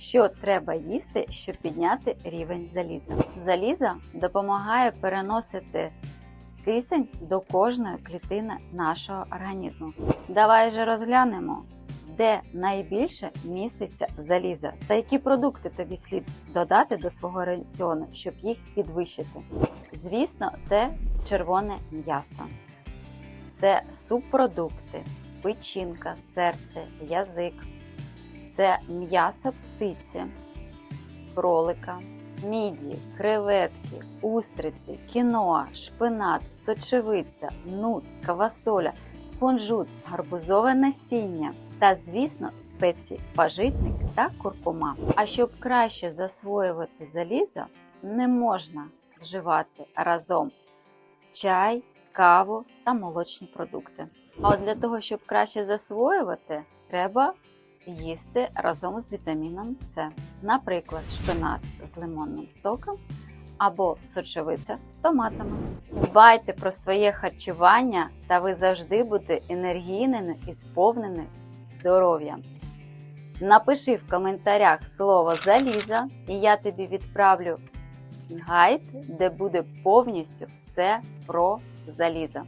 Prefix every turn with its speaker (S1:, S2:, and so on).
S1: Що треба їсти, щоб підняти рівень заліза? Заліза допомагає переносити кисень до кожної клітини нашого організму. Давай же розглянемо, де найбільше міститься заліза та які продукти тобі слід додати до свого раціону, щоб їх підвищити. Звісно, це червоне м'ясо, це субпродукти, печінка, серце, язик, це м'ясо птиці, кролика, міді, креветки, устриці, кіноа, шпинат, сочевиця, нут, квасоля, кунжут, гарбузове насіння та, звісно, спеції пажитник та куркума. А щоб краще засвоювати залізо, не можна вживати разом чай, каву та молочні продукти. А от для того, щоб краще засвоювати, треба їсти разом з вітаміном С, наприклад, шпинат з лимонним соком або сочевиця з томатами. Дбайте про своє харчування, та ви завжди будете енергійними і сповнені здоров'ям. Напиши в коментарях слово заліза, і я тобі відправлю гайд, де буде повністю все про залізо.